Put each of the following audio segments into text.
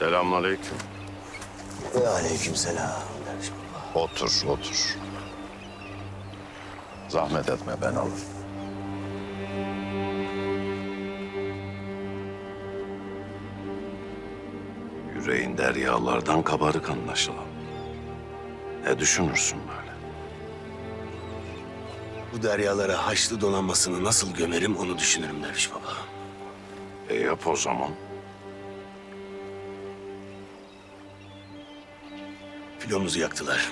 Selamünaleyküm. Ve aleykümselam. Otur, otur. Zahmet etme ben alırım. Yüreğin deryalardan kabarık anlaşılan. Ne düşünürsün böyle? Bu deryalara Haçlı donanmasını nasıl gömerim onu düşünürüm Derviş Baba. E yap o zaman. Filomuzu yaktılar.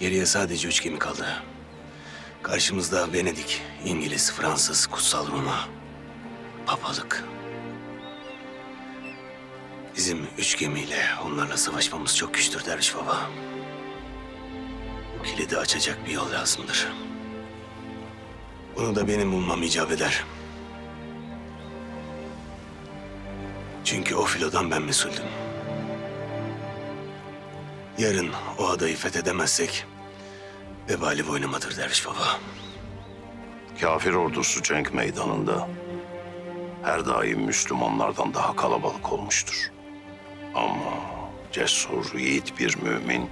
Geriye sadece üç gemi kaldı. Karşımızda Venedik, İngiliz, Fransız, Kutsal Roma, Papalık. Bizim üç gemiyle onlarla savaşmamız çok güçtür Derviş Baba. Bu kilidi açacak bir yol lazımdır. Bunu da benim bulmam icap eder. Çünkü o filodan ben mesuldüm. Yarın o adayı fethedemezsek vebali boynamadır Derviş Baba. Kafir ordusu cenk meydanında her daim Müslümanlardan daha kalabalık olmuştur. Ama cesur, yiğit bir mümin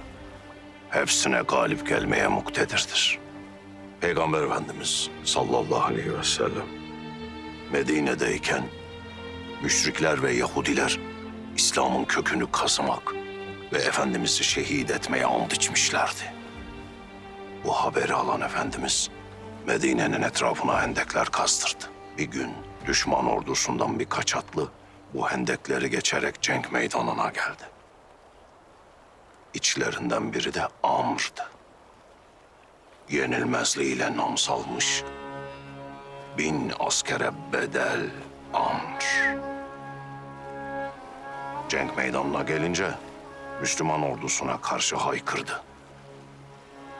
hepsine galip gelmeye muktedirdir. Peygamber Efendimiz sallallahu aleyhi ve sellem Medine'deyken müşrikler ve Yahudiler İslam'ın kökünü kazımak ve Efendimiz'i şehit etmeye ant içmişlerdi. Bu haberi alan Efendimiz Medine'nin etrafına hendekler kazdırdı. Bir gün düşman ordusundan birkaç atlı bu hendekleri geçerek cenk meydanına geldi. İçlerinden biri de Amr'dı. Yenilmezliğiyle nam salmış. Bin askere bedel Amr. Cenk meydanına gelince Müslüman ordusuna karşı haykırdı.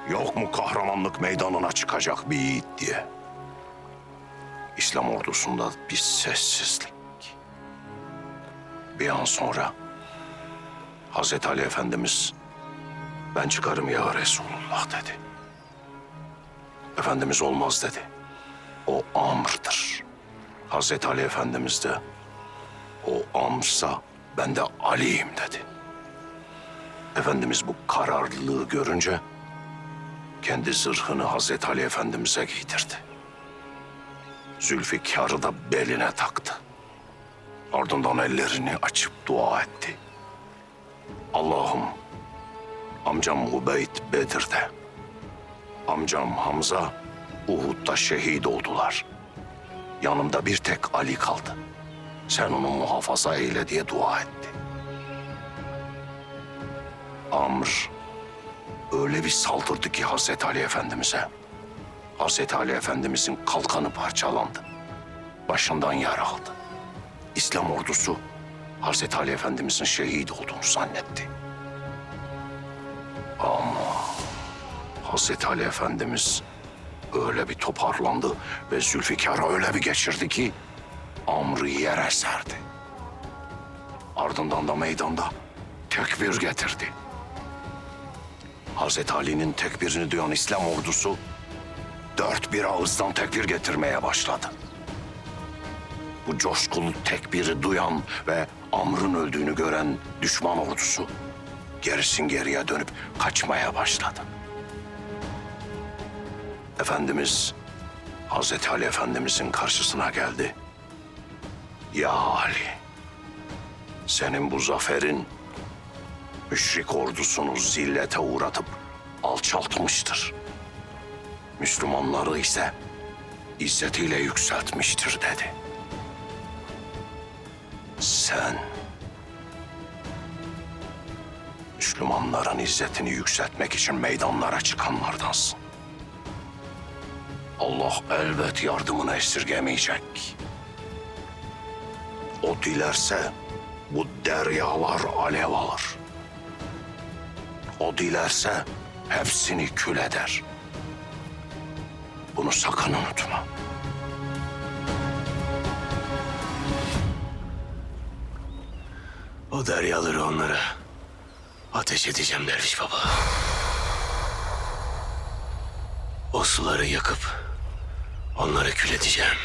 Yok mu kahramanlık meydanına çıkacak bir yiğit diye. İslam ordusunda bir sessizlik. Bir an sonra Hazreti Ali Efendimiz ben çıkarım ya Resulullah dedi. Efendimiz olmaz dedi. O Amr'dır. Hazreti Ali Efendimiz de o Amr'sa ben de Ali'yim dedi. Efendimiz bu kararlılığı görünce kendi zırhını Hazreti Ali Efendimiz'e giydirdi. Zülfikar'ı da beline taktı. Ardından ellerini açıp dua etti. Allah'ım amcam Ubeyd Bedir'de, amcam Hamza Uhud'da şehit oldular. Yanımda bir tek Ali kaldı. Sen onu muhafaza eyle diye dua etti. Amr öyle bir saldırdı ki Hazreti Ali Efendimiz'e. Hazreti Ali Efendimiz'in kalkanı parçalandı. Başından yara aldı. İslam ordusu Hazreti Ali Efendimiz'in şehit olduğunu zannetti. Ama Hazreti Ali Efendimiz öyle bir toparlandı ve Zülfikar'a öyle bir geçirdi ki Amr'ı yere serdi. Ardından da meydanda tekbir getirdi. Hazreti Ali'nin tekbirini duyan İslam ordusu dört bir ağızdan tekbir getirmeye başladı. Bu coşkulu tekbiri duyan ve Amr'ın öldüğünü gören düşman ordusu gerisin geriye dönüp kaçmaya başladı. Efendimiz Hazreti Ali Efendimizin karşısına geldi. Ya Ali, senin bu zaferin müşrik ordusunu zillete uğratıp alçaltmıştır. Müslümanları ise izzetiyle yükseltmiştir dedi. Sen Müslümanların izzetini yükseltmek için meydanlara çıkanlardansın. Allah elbet yardımını esirgemeyecek. O dilerse bu deryalar alev alır. O dilerse hepsini kül eder. Bunu sakın unutma. O deryaları onlara ateş edeceğim Derviş Baba. O suları yakıp onları kül edeceğim.